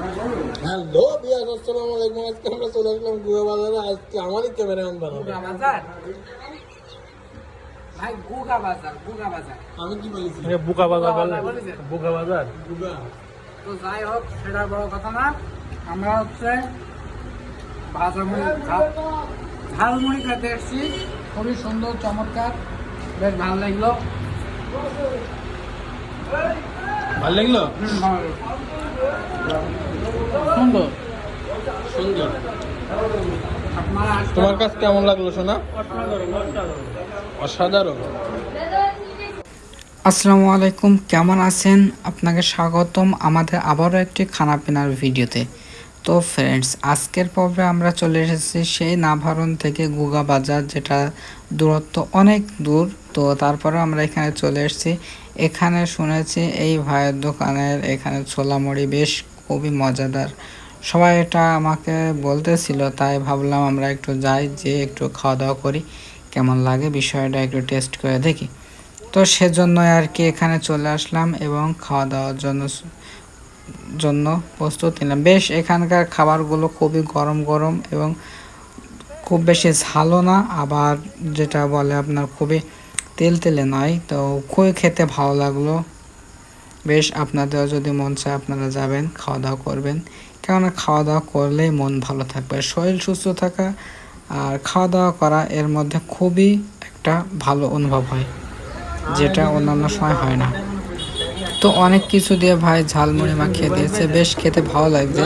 Hello বিয়াস আসসালামু আলাইকুম। আজকে আমরা চলে আসলাম গুয়া বাজারে। আজকে আমারই ক্যামেরাম্যান বানাবে। বাজার? ভাই গুগা বাজার গুগা বাজার। আমি কি বলেছি? বুকা বাজার বুকা বললে বাজার বলেছে। বুকা বাজার। গুগা তো যাই হোক সেটা বড় কথা না। আমরা হচ্ছে ভাজামুড়ি ঝালমুড়ি খেতে এসেছি। খুবই সুন্দর চমৎকার। বেশ ভালো লাগল। ভালো লাগল? হুম, ভালো লাগল। সুন্দর। সুন্দর। তোমার কাছে কেমন লাগল সোনা? অসাধারণ আসসালামু আলাইকুম কেমন আছেন? আপনাকে স্বাগতম আমাদের আবারও একটি খানাপিনার ভিডিওতে। তো ফ্রেন্ডস আজকের পর্বে আমরা চলে এসেছি সেই নাভারণ থেকে গুগা বাজার যেটা দূরত্ব অনেক দূর। তো তারপরে আমরা এখানে চলে এসেছি। এখানে শুনেছি এই ভাইয়ের দোকানের এখানে ছোলা মুড়ি বেশ খুবই মজাদার। সবাই এটা আমাকে বলতেছিল, তাই ভাবলাম আমরা একটু যাই যে একটু খাওয়া দাওয়া করি, কেমন লাগে বিষয়টা একটু টেস্ট করে দেখি। তো সেজন্য আর কি এখানে চলে আসলাম এবং খাওয়া দাওয়ার জন্য জন্য প্রস্তুত নিলাম। বেশ, এখানকার খাবারগুলো খুবই গরম গরম এবং খুব বেশি ঝালও না, আবার যেটা বলে আপনার খুবই তেল তেলে নয়, তো খুবই খেতে ভালো লাগল। বেশ আপনাদেরও যদি মন চায় আপনারা যাবেন খাওয়া দাওয়া করবেন। কেননা খাওয়া দাওয়া করলেই মন ভালো থাকবে শরীর সুস্থ থাকা আর খাওয়া দাওয়া করা এর মধ্যে খুবই একটা ভালো অনুভব হয়, যেটা অন্যান্য সময় হয় না। তো অনেক কিছু দিয়ে ভাই ঝালমুড়ি মাখিয়ে দিয়েছে, বেশ খেতে ভালো লাগছে।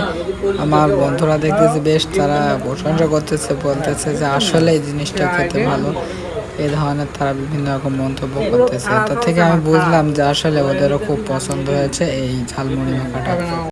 আমার বন্ধুরা দেখতেছে, বেশ তারা প্রশংসা করতেছে, বলতেছে যে আসলে এই জিনিসটা খেতে ভালো। এই ধরনের তারা বিভিন্ন রকম মন্তব্য করতেছে। তার থেকে আমি বুঝলাম যে আসলে ওদেরও খুব পছন্দ হয়েছে এই ঝালমুড়ি মাখাটা।